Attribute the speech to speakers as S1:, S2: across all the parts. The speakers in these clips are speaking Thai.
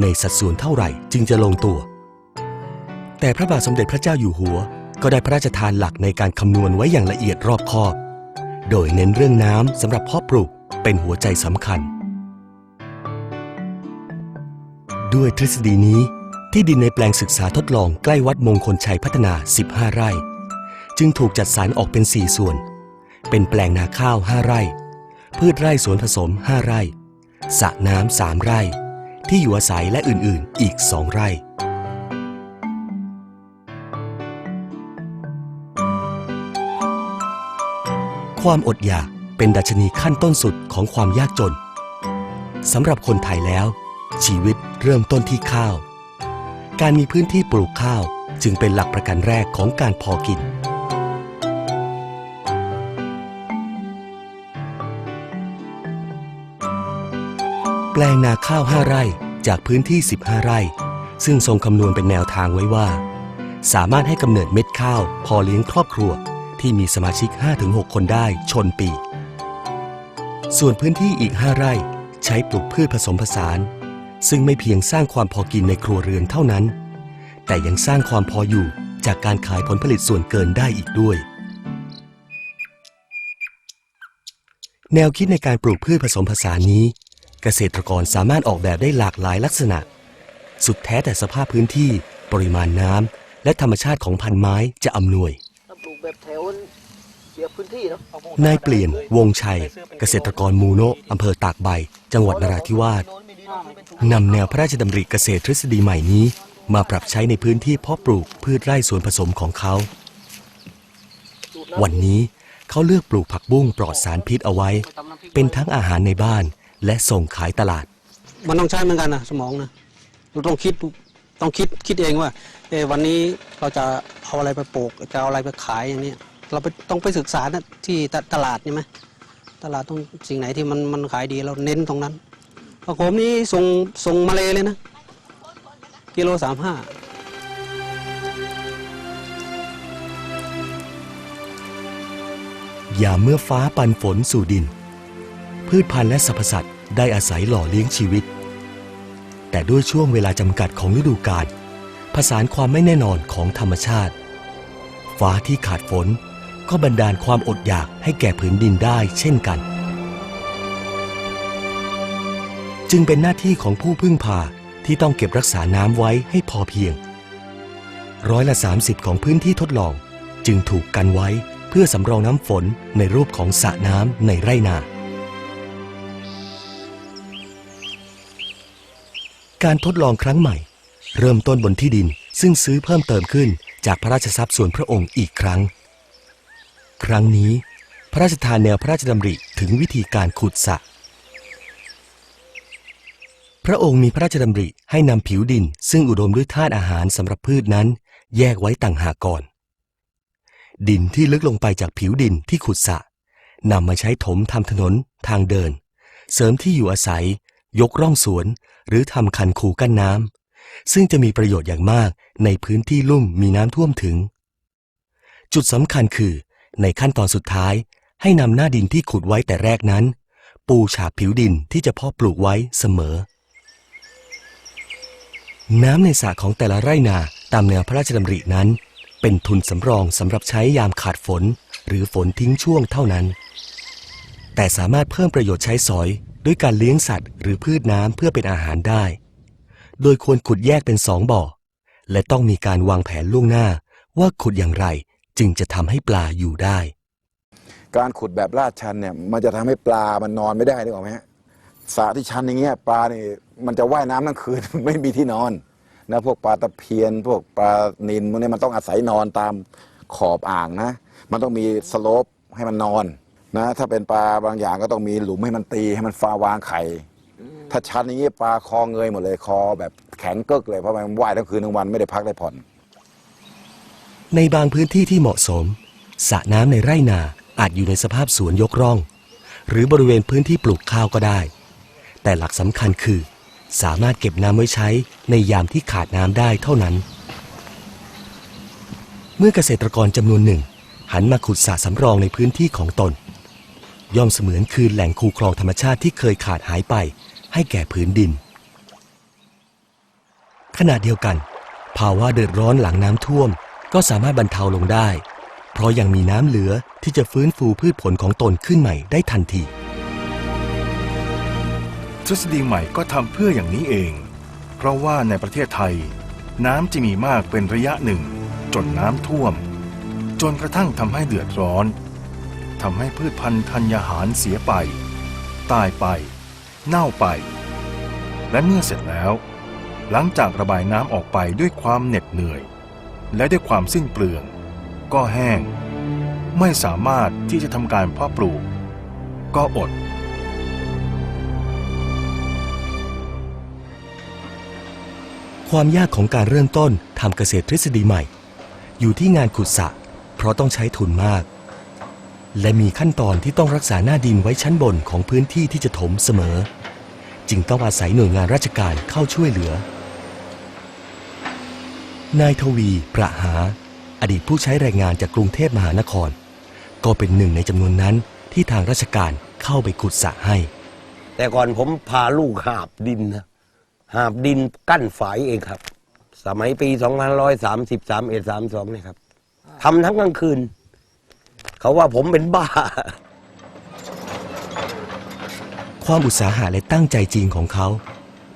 S1: ในสัดส่วนเท่าไหร่จึงจะลงตัว แต่พระบาทสมเด็จพระเจ้าอยู่หัว ก็ได้พระราชทานหลักในการคำนวณไว้อย่างละเอียดรอบคอบ โดยเน้นเรื่องน้ำสำหรับเพาะปลูกเป็นหัวใจสำคัญ ด้วยทฤษฎีนี้ที่ดินในแปลงศึกษาทดลองใกล้วัดมงคลชัยพัฒนา 15 ไร่ จึงถูกจัดสรรออกเป็น 4 ส่วน เป็นแปลงนาข้าว 5 ไร่ พืชไร่สวนผสม 5 ไร่สระน้ำ 3 ไร่ ที่อยู่อาศัยและอื่นๆ อีก2ไร่ความอดอยากเป็นดัชนีขั้นต้นสุดของความยากจนสำหรับคนไทยแล้ว ชีวิตเริ่มต้นที่ข้าว การมีพื้นที่ปลูกข้าวจึงเป็นหลักประกันแรกของการพอกิน แปลงนาข้าว 5 ไร่จากพื้นที่ 15 ไร่ ซึ่งทรงคำนวณเป็นแนวทางไว้ว่า สามารถให้กำเนิดเม็ดข้าว พอเลี้ยงครอบครัว ที่มีสมาชิก 5-6 คนได้ชนปี ส่วนพื้นที่อีก 5 ไร่ใช้ปลูกพืชผสมผสาน ซึ่งไม่เพียงสร้างความพอกินในครัวเรือนเท่านั้น แต่ยังสร้างความพออยู่จากการขายผลผลิตส่วนเกินได้อีกด้วย แนวคิดในการปลูกพืชผสมผสานนี้ เกษตรกรสามารถออกแบบได้หลากหลายลักษณะ สุดแท้แต่สภาพพื้นที่ ปริมาณน้ำและธรรมชาติของพันไม้จะอำนวย
S2: ถ้าปลูกแบบแถวเสียพื้นที่เนาะ
S1: นายเปลี่ยนวงชัย เกษตรกรมูโนะอำเภอตากใบ จังหวัดนราธิวาสนำแนวพระราชดำริเกษตรทฤษฎีใหม่นี้ มาปรับใช้ในพื้นที่เพาะปลูกพืชไร่สวนผสมของเขา วันนี้เขาเลือกปลูกผักบุ้งปลอดสารพิษเอาไว้ เป็นทั้งอาหารในบ้าน และส่งขายตลาด
S3: มันต้องใช้เหมือนกันนะสมองนะเราต้องคิดต้องคิดคิดเองว่าเออวันนี้เราจะเอาอะไรไปปลูกจะเอาอะไรไปขายอย่างนี้เราไปต้องไปศึกษานะที่ตตลาดใช่ไหมตลาดต้องสิ่งไหนที่มันมันขายดีเราเน้นตรงนั้นผักโขมนี้ส่งส่งมาเลยเลยนะ กิโลสามห้า
S1: อย่าเมื่อฟ้าปันฝนสู่ดิน พืชพันธุ์และสรรพสัตว์ได้อาศัยหล่อเลี้ยงชีวิต แต่ด้วยช่วงเวลาจำกัดของฤดูกาลผสานความไม่แน่นอนของธรรมชาติ ฟ้าที่ขาดฝนก็บันดาลความอดอยากให้แก่ผืนดินได้เช่นกัน จึงเป็นหน้าที่ของผู้พึ่งพาที่ต้องเก็บรักษาน้ำไว้ให้พอเพียง ร้อยละ 30 ของพื้นที่ทดลอง จึงถูกกันไว้เพื่อสำรองน้ำฝนในรูปของสระน้ำในไร่นา การทดลองครั้งใหม่ เริ่มต้นบนที่ดินซึ่งซื้อเพิ่มเติมขึ้นจากพระราชทรัพย์ส่วนพระองค์อีกครั้ง ครั้งนี้ พระราชทานแนวพระราชดำริถึงวิธีการขุดสระพระองค์มีพระราชดำริให้นำผิวดิน ซึ่งอุดมด้วยธาตุอาหารสำหรับพืชนั้น แยกไว้ต่างหากก่อน ดินที่ลึกลงไปจากผิวดินที่ขุดสระนำมาใช้ถมทำถนน ทางเดิน เสริมที่อยู่อาศัย ยกร่องสวน หรือทำคันคูกั้นน้ำซึ่งจะมีประโยชน์อย่างมากในพื้นที่ลุ่มมีน้ำท่วมถึง จุดสำคัญคือ ในขั้นตอนสุดท้ายให้นำหน้าดินที่ขุดไว้แต่แรกนั้น ปูฉาบผิวดินที่จะเพาะปลูกไว้เสมอ น้ำในสระของแต่ละไร่นาตามแนวพระราชดำรินั้น เป็นทุนสำรองสำหรับใช้ยามขาดฝน หรือฝนทิ้งช่วงเท่านั้น แต่สามารถเพิ่มประโยชน์ใช้สอย ด้วยการเลี้ยงสัตว์หรือพืชน้ำเพื่อเป็นอาหารได้ โดยควรขุดแยกเป็นสองบ่อ และต้องมีการวางแผนล่วงหน้าว่าขุดอย่างไรจึงจะทำให้ปลาอยู่ได้
S4: การขุดแบบลาดชันเนี่ยมันจะทำให้ปลามันนอนไม่ได้นึกออกไหมฮะสระที่ชันอย่างเงี้ยปลาเนี่ยมันจะว่ายน้ำทั้งคืน ไม่มีที่นอนนะพวกปลาตะเพียน พวกปลานิลพวกนี้มันต้องอาศัยนอนตามขอบอ่างนะ มันต้องมีสโลปให้มันนอน นะถ้าเป็นปลาบางอย่างก็ต้องมีหลุมให้มันตีให้มันฟาวางไข่ ถ้าชันอย่างงี้ปลาคอเงยหมดเลยคอแบบแข็งกึกเลยเพราะมันว่ายทั้งคืนทั้งวันไม่ได้พักได้ผ่อน
S1: ในบางพื้นที่ที่เหมาะสมสระน้ำในไร่นาอาจอยู่ในสภาพสวนยกร่อง หรือบริเวณพื้นที่ปลูกข้าวก็ได้ แต่หลักสำคัญคือ สามารถเก็บน้ำไว้ใช้ในยามที่ขาดน้ำได้เท่านั้น เมื่อเกษตรกรจำนวนหนึ่ง หันมาขุดสระสำรองในพื้นที่ของตน ย่อมเสมือนคืนแหล่งคูคลองธรรมชาติที่เคยขาดหายไป ให้แก่พื้นดิน ขณะเดียวกัน ภาวะเดือดร้อนหลังน้ำท่วม ก็สามารถบรรเทาลงได้ เพราะยังมีน้ำเหลือที่จะฟื้นฟูพืชผลของตนขึ้นใหม่ได้ทันที
S5: ทฤษฎีใหม่ก็ทำเพื่ออย่างนี้เอง เพราะว่าในประเทศไทย น้ำจะมีมากเป็นระยะหนึ่ง จนน้ำท่วม จนกระทั่งทำให้เดือดร้อน ทำให้พืชพันธุ์ธัญญาหารเสียไป ตายไป เน่าไป และเมื่อเสร็จแล้ว หลังจากระบายน้ำออกไปด้วยความเหน็ดเหนื่อย และด้วยความสิ้นเปลือง ก็แห้ง ไม่สามารถที่จะทำการเพาะปลูก ก็อด
S1: ความยากของการเริ่มต้นทำเกษตรทฤษฎีใหม่ อยู่ที่งานขุดสระเพราะต้องใช้ทุนมาก และมีขั้นตอนที่ต้องรักษาหน้าดินไว้ชั้นบนของพื้นที่ที่จะถมเสมอ จึงต้องอาศัยหน่วยงานราชการเข้าช่วยเหลือ นายทวีประหา อดีตผู้ใช้แรงงานจากกรุงเทพมหานคร ก็เป็นหนึ่งในจำนวนนั้นที่ทางราชการเข้าไปขุดสระให้
S6: แต่ก่อนผมพาลูกหาบดินนะหาบดินกั้นฝายเองครับ สมัยปี 2533เอ็ด32เนี่ยครับทำทั้งกลางคืน เขาว่าผมเป็นบ้า
S1: ความอุตสาหะและตั้งใจจริงของเขา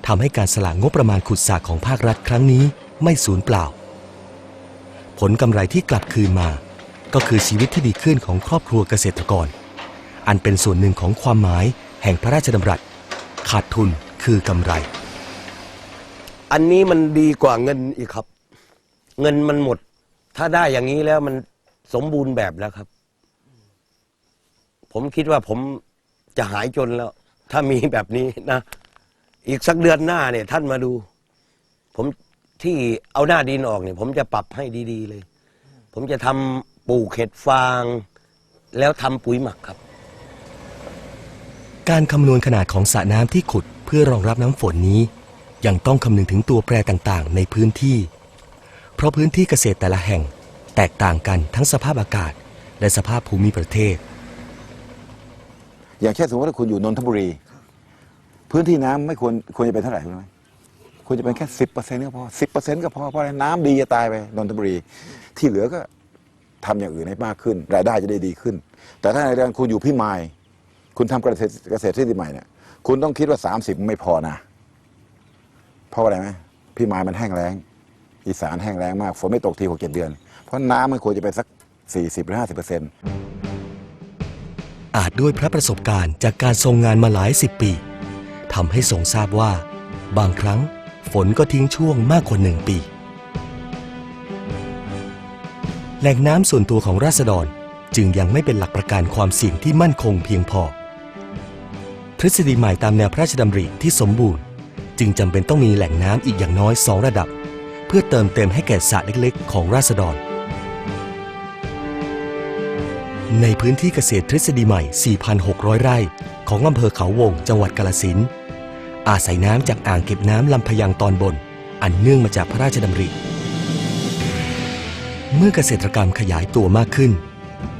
S1: ทำให้การสละงบประมาณขุดสระของภาครัฐครั้งนี้ไม่สูญเปล่า ผลกำไรที่กลับคืนมา ก็คือชีวิตที่ดีขึ้นของครอบครัวเกษตรกร อันเป็นส่วนหนึ่งของความหมายแห่งพระราชดำรัส ขาดทุนคือกำไร
S6: อันนี้มันดีกว่าเงินอีกครับ เงินมันหมด ถ้าได้อย่างนี้แล้วมันสมบูรณ์แบบแล้วครับ ผมคิดว่าผมจะหายจนแล้ว ถ้ามีแบบนี้นะ อีกสักเดือนหน้าเนี่ย ท่านมาดู ผมที่เอาหน้าดินออกเนี่ย ผมจะปรับให้ดีๆเลย ผมจะทำปลูกเห็ดฟาง แล้วทำปุ๋ยหมักครับ
S1: การคำนวณขนาดของสระน้ำที่ขุดเพื่อรองรับน้ำฝนนี้ ยังต้องคำนึงถึงตัวแปรต่างๆ ในพื้นที่ เพราะพื้นที่เกษตรแต่ละแห่ง แตกต่างกันทั้งสภาพอากาศ และสภาพภูมิประเทศ
S4: อย่างเช่นสมมติว่าคุณอยู่นนทบุรี พื้นที่น้ำไม่ควรควรจะเป็นเท่าไหร่รู้ไหมควรจะเป็นแค่สิบเปอร์เซ็นต์ก็พอสิบเปอร์เซ็นต์ก็พอเพราะอะไรน้ำดีจะตายไปนนทบุรี ที่เหลือก็ทำอย่างอื่นให้มากขึ้น รายได้จะได้ดีขึ้น แต่ถ้าในเรื่องคุณอยู่พี่มายคุณทำเกษตรเกษตรทฤษฎีใหม่เนี่ยคุณต้องคิดว่าสามสิบไม่พอนะเพราะอะไรไหมพี่มายมันแห้งแล้ง อีสานแห้งแล้งมากฝนไม่ตกทีหกเจ็ดเดือน เพราะน้ำมันควรจะเป็นสักสี่สิบหรือห้าสิบเปอร์เซ็นต์
S1: อาจด้วยพระประสบการณ์จากการทรงงานมาหลายสิบปีทำให้ทรงทราบว่า บางครั้งฝนก็ทิ้งช่วงมากกว่าหนึ่งปี แหล่งน้ำส่วนตัวของราษฎรจึงยังไม่เป็นหลักประกันความเสี่ยงที่มั่นคงเพียงพอ ทฤษฎีใหม่ตามแนวพระราชดำริที่สมบูรณ์ จึงจำเป็นต้องมีแหล่งน้ำอีกอย่างน้อยสองระดับ เพื่อเติมเต็มให้แก่สระเล็กๆ ของราษฎร ในพื้นที่เกษตรทฤษฎีใหม่ 4,600 ไร่ ของอำเภอเขาวง จังหวัดกาลสินอาศัยน้ำจากอ่างเก็บน้ำลำพยังตอนบน อันเนื่องมาจากพระราชดำริ เมื่อเกษตรกรรมขยายตัวมากขึ้น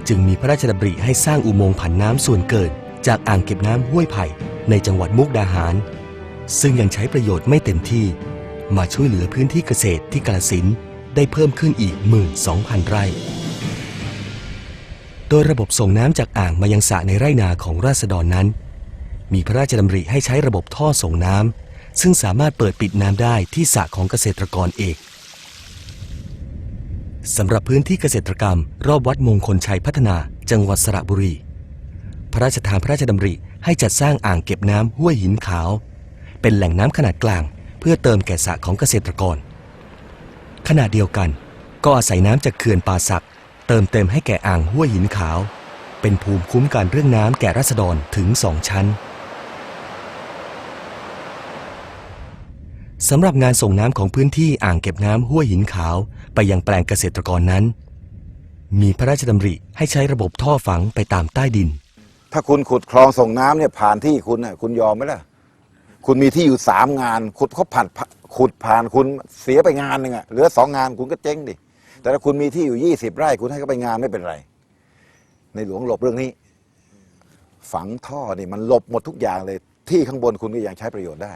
S1: จึงมีพระราชดำริให้สร้างอุโมงค์ผันน้ำส่วนเกิน จากอ่างเก็บน้ำห้วยไผ่ในจังหวัดมุกดาหาร ซึ่งยังใช้ประโยชน์ไม่เต็มที่ มาช่วยเหลือพื้นที่เกษตรที่กาลสินได้เพิ่มขึ้นอีก 12,000 ไร่ โดยระบบส่งน้ำจากอ่างมายังสระในไร่นาของราษฎรนั้น มีพระราชดำริให้ใช้ระบบท่อส่งน้ำซึ่งสามารถเปิดปิดน้ำได้ที่สระของเกษตรกรเองสำหรับพื้นที่เกษตรกรรม รอบวัดมงคลชัยพัฒนา จังหวัดสระบุรี พระราชทานพระราชดำริให้จัดสร้างอ่างเก็บน้ำห้วยหินขาว เป็นแหล่งน้ำขนาดกลาง เพื่อเติมแก่สระของเกษตรกร ขณะเดียวกัน ก็อาศัยน้ำจากเขื่อนป่าสัก เติมเต็มให้แก่อ่างห้วยหินขาว เป็นภูมิคุ้มกันเรื่องน้ำแก่ราษฎรถึงสองชั้นสำหรับงานส่งน้ำของพื้นที่อ่างเก็บน้ำห้วยหินขาว ไปยังแปลงเกษตรกรนั้น มีพระราชดำริให้ใช้ระบบท่อฝังไปตามใต้ดิน
S4: ถ้าคุณขุดคลองส่งน้ำเนี่ยผ่านที่คุณน่ะคุณยอมไหมล่ะ คุณมีที่อยู่สามงาน ขุดเขาผ่านขุดผ่านคุณเสียไปงานหนึ่งอะเหลือสองงานคุณก็เจ๊งดิ แต่ถ้าคุณมีที่อยู่ยี่สิบไร่ คุณให้เขาไปงานไม่เป็นไร ในหลวงหลบเรื่องนี้ ฝังท่อนี่มันหลบหมดทุกอย่างเลย ที่ข้างบนคุณก็ยังใช้ประโยชน์ได้